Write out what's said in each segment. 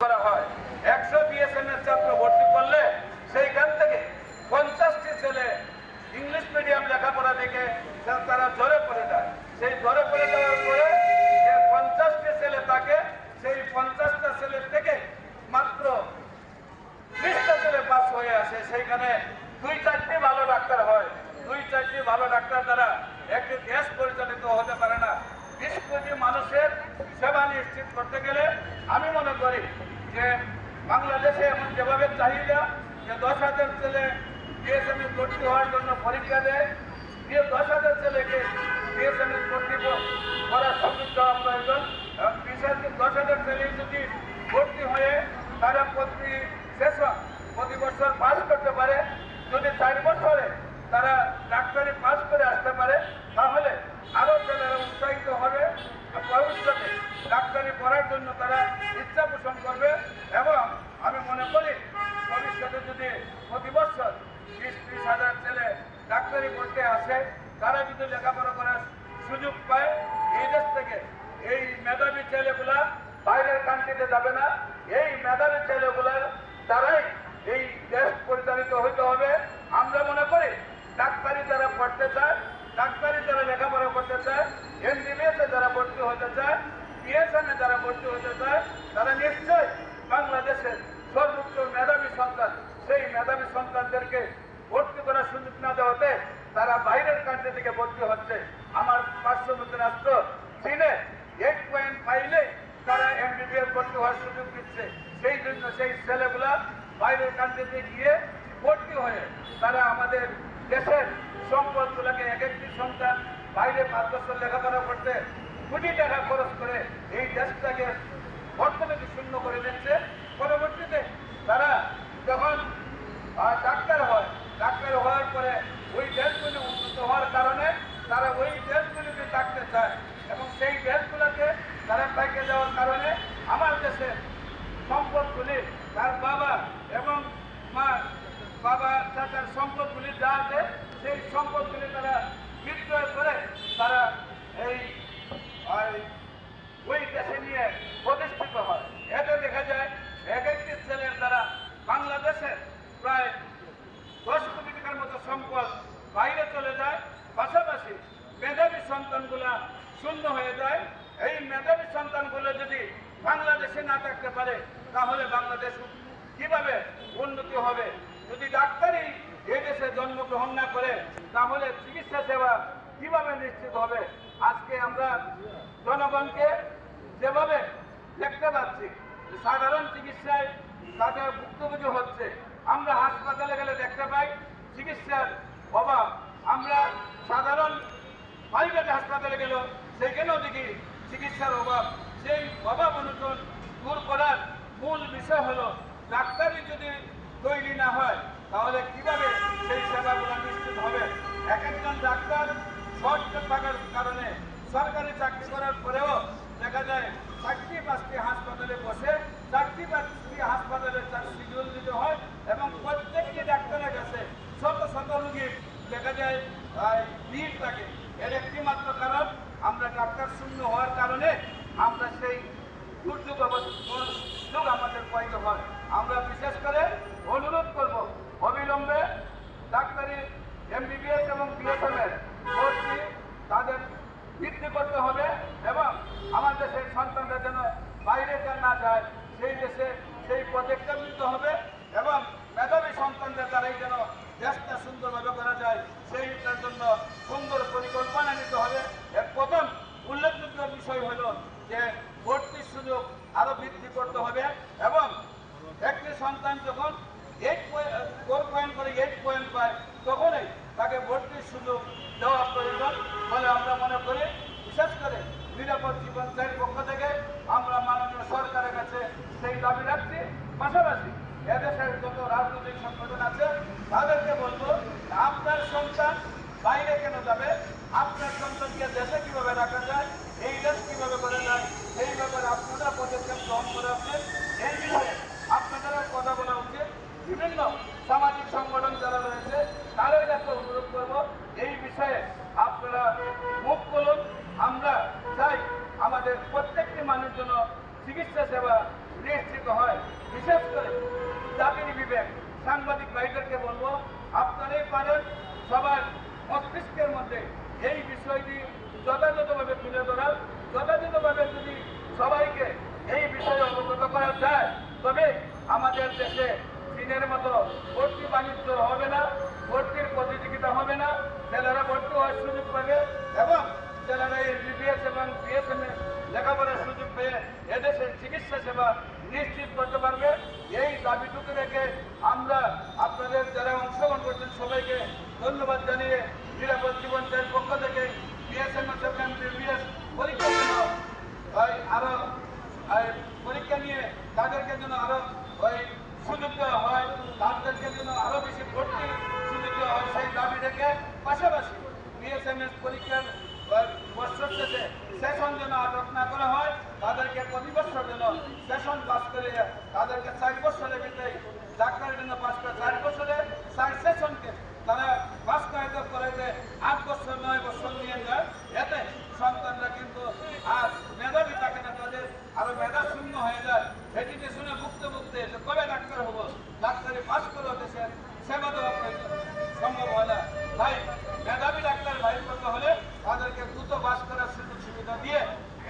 করা হয়। একশো বিএসএন ছাত্র ভর্তি করলে সেইখান থেকে পঞ্চাশটি ছেলে ইংলিশ মিডিয়াম লেখাপড়া দেখে তারা জ্বরে পড়ে যায়। সেই জ্বরে পড়ে যাওয়ার পরে যে পঞ্চাশটি ছেলে থাকে সেই পঞ্চাশটা ছেলের থেকে মাত্র বিশটা ছেলে পাস হয়ে আসে সেইখানে দুই চারটি ভালো ডাক্তার হয় দুই চারটি ভালো ডাক্তার দ্বারা একটি দেশ পরিচালিত হতে পারে না বিশ কোটি মানুষের সেবা নিশ্চিত করতে গেলে আমি মনে করি যে বাংলাদেশে এমন যেভাবে চাহিদা যে দশ হাজার ছেলে বিএসএমএ ভর্তি হওয়ার জন্য পরীক্ষা দেয় দিয়ে দশ হাজার ছেলেকে বিএসএমএ ভর্তি করার সুযোগ দেওয়া প্রয়োজন। এবং বিশ হাজার দশ হাজার ছেলে যদি ভর্তি হয়ে তারা প্রতি সেশন প্রতি বছর পাস করতে পারে। যদি চার বছরে তারা ডাক্তারি পাস করে আসতে পারে, তাহলে আরও ছেলেরা উৎসাহিত হবে। ভবিষ্যতে ডাক্তারি পড়ার জন্য তারা ইচ্ছা পোষণ করবে। এবং আমি মনে করি ভবিষ্যতে যদি প্রতি বছর বিশ ত্রিশ হাজার ছেলে ডাক্তারি পড়তে আসে, তারা যদি লেখাপড়া করার সুযোগ পায়, এই দেশ থেকে এই মেধাবী ছেলেগুলা বাইরের কান্ট্রিতে যাবে না। এই মেধাবী ছেলেগুলার দ্বারাই এই দেশ পরিচালিত হইতে হবে। আমরা মনে করি ডাক্তারি যারা পড়তে চায়, ডাক্তারি যারা লেখাপড়া করতে চায় এমবিবিএস যারা ভর্তি হতে চায় বিএসএন যারা ভর্তি হতে চায়, তারা নিশ্চয়ই বাংলাদেশের সর্বোচ্চ মেধাবী সন্তান, সেই মেধাবী সন্তানদেরকে ভর্তি করার সুযোগ না দেওয়াতে তারা বাইরের কান্ট্রি থেকে ভর্তি হচ্ছে। আমার পার্শ্ববর্তী রাষ্ট্র চীনে এইট পয়েন্ট পাইলে তারা এমবিবিএস ভর্তি হওয়ার সুযোগ দিচ্ছে। সেই জন্য সেই ছেলেগুলা বাইরের কান্ট্রিতে গিয়ে ভর্তি হয়ে তারা আমাদের দেশের সম্পদগুলোকে এক একটি সন্তান বাইরে পাঁচ বছর লেখাপড়া করতে কোটি টাকা খরচ করে এই দেশটাকে অর্থনীতি শূন্য করে দিচ্ছে। পরবর্তীতে তারা যখন ডাক্তার হয়, ডাক্তার হওয়ার পরে ওই দেশগুলি উন্নত হওয়ার কারণে তারা ওই দেশগুলিতে থাকতে চায় এবং সেই দেশগুলোকে তারা পাইকে যাওয়ার কারণে আমার দেশে সম্পদগুলি, তার বাবা এবং মা, বাবা, চাচার সম্পদগুলি যা আছে, সেই সম্পদগুলি তারা বিক্রয় করে তারা এই আহ, ওই দেশে নিয়ে প্রতিষ্ঠিত হয় এতে দেখা যায় এক একটি ছেলের দ্বারা বাংলাদেশে প্রায় দশ কোটি টাকার মতো সম্পদ বাইরে চলে যায় পাশাপাশি মেধাবী সন্তানগুলা শূন্য হয়ে যায় এই মেধাবী সন্তানগুলো যদি বাংলাদেশে না থাকতে পারে, তাহলে বাংলাদেশ কীভাবে উন্নতি হবে? যদি ডাক্তারি এই দেশে জন্মগ্রহণ না করে, তাহলে চিকিৎসা সেবা কীভাবে নিশ্চিত হবে? আজকে আমরা জনগণকে যেভাবে দেখতে পাচ্ছি, সাধারণ চিকিৎসায় তাদের ভুক্তভোগী হচ্ছে, আমরা হাসপাতালে গেলে দেখতে পাই চিকিৎসার অভাব। আমরা সাধারণ প্রাইভেট হাসপাতালে গেলেও সেখানেও দেখি চিকিৎসার অভাব। সেই অভাব অনুযায়ী দূর করার মূল বিষয় হল, ডাক্তারই যদি তৈরি না হয়, তাহলে কীভাবে সেই সেবাগুলো নিশ্চিত হবে? এক একজন ডাক্তার শর্ট থাকার কারণে সরকারি চাকরি করার পরেও দেখা যায় চারটি পাঁচটি হাসপাতালে বসে চারটি পাঁচটি হাসপাতালে তার শিডিউল দিতে হয় এবং প্রত্যেকটি ডাক্তারের কাছে শত শত রোগীর দেখা যায় আহ, ভিড় থাকে এর একটি মাত্র কারণ আমরা ডাক্তার শূন্য হওয়ার কারণে আমরা সেই দুর্যোগ অবস্থা দুর্যোগ আমাদের পয়তে হয় আমরা বিশেষ করে অনুরোধ করব অবিলম্বে ডাক্তারি এমবিবিএস এবং বিএসএমের ভর্তি তাদের বৃদ্ধি করতে হবে এবং আমার দেশের সন্তানরা যেন বাইরে যেন না যায়, সেই দেশে সেই প্রজেক্টটা নিতে হবে এবং মেধাবী সন্তানদের দ্বারাই যেন দেশটা সুন্দরভাবে করা যায় সেইটার জন্য সুন্দর পরিকল্পনা নিতে হবে। এর প্রথম উল্লেখযোগ্য বিষয় হল যে ভর্তির সুযোগ আরও বৃদ্ধি করতে হবে এবং একটি সন্তান যখন এইট পয়েন্ট ফোর পয়েন্ট করে এইট পয়েন্ট পায়, তখনই তাকে ভর্তির সুযোগ দেওয়া প্রয়োজন বলে আমরা মনে করি বিশেষ করে নিরাপদ জীবন চাইর পক্ষ থেকে আমরা মাননীয় সরকারের কাছে সেই দাবি রাখছি পাশাপাশি এদেশের যত রাজনৈতিক সংগঠন আছে তাদেরকে বলব আপনার সন্তান বাইরে কেন যাবে? আপনার সন্তানকে দেশে কীভাবে রাখা যায়? এই দেশ কীভাবে করা যায় এই ব্যাপারে আপনারা পদক্ষেপ গ্রহণ করা উচিত। এই বিষয়ে আপনাদেরও কথা বলা উচিত। বিভিন্ন সামাজিক সংগঠন যারা রয়েছে, তাদের কাছে অনুরোধ করব, এই বিষয়ে আপনারা মুখ খুলুন। আমরা চাই আমাদের প্রত্যেকটি মানুষ যেন চিকিৎসা সেবা নিশ্চিত হয়। বিশেষ করে জাতির বিবেক। সাংবাদিক ভাইদেরকে বলব আপনারাই পারেন সবার মস্তিষ্কের মধ্যে এই বিষয়টি যথাযথভাবে তুলে ধরার। যথাযথভাবে যদি সবাইকে এই বিষয়ে অবগত করা যায়, তবে আমাদের দেশে চীনের মতো ভর্তি বাণিজ্য হবে না, ভর্তির প্রতিযোগিতা হবে না। ছেলেরা ভর্তি হওয়ার সুযোগ পাবে এবং ছেলেরা এই বিবিএস এবং বিএসএম এ লেখাপড়ার সুযোগ পেয়ে এদেশের চিকিৎসা সেবা নিশ্চিত করতে পারবে এই দাবিটুকু রেখে আমরা আপনাদের যারা অংশগ্রহণ করছেন সবাইকে ধন্যবাদ জানিয়ে নিরাপদ জীবন চায়ের পক্ষ থেকে বিএসএম এবং বিবিএস পরীক্ষার জন্য ওই আরও ওই পরীক্ষা নিয়ে তাদেরকে যেন আরও ওই সুযোগ দেওয়া হয় তাদেরকে যেন আরও বেশি ভর্তি সুযোগ দেওয়া হয় সেই দাবি রেখে পাশাপাশি বিএসএমএস পরীক্ষার বছর শেষে সেশন যেন আটক করা হয়, তাদেরকে প্রতি বছর যেন সেশন পাস করে তাদেরকে চার বছরের ভিতরে ডাক্তারের জন্য পাস করে, চার বছরে চার সেশনকে তারা পাস করাইতে করাইতে আট বছর, নয় বছর নিয়ে যায়। এতে সন্তানরা কিন্তু আর মেধাবী থাকে না, তাদের আরও মেধা শূন্য হয়ে যায়। ভেজিটেশনে ভুগতে যে কবে ডাক্তার হব? ডাক্তারি পাস করে দেশের সেবা দেওয়া প্রয়োজন সম্ভব হয় না তাই মেধাবী ডাক্তার ভাই করতে হলে তাদেরকে দ্রুত বাস করার সুযোগ সুবিধা দিয়ে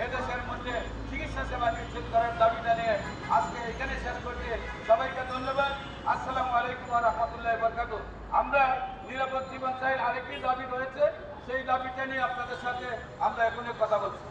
এদেশের মধ্যে চিকিৎসা সেবা নিশ্চিত করার দাবিটা নিয়ে আজকে এখানে শেষ করছি। সবাইকে ধন্যবাদ। আসসালামু আলাইকুম রহমতুল্লাহ বরকাত আমরা নিরাপদ জীবন চাই আরেকটি দাবি রয়েছে। সেই দাবিটা নিয়ে আপনাদের সাথে আমরা এখনই কথা বলছি।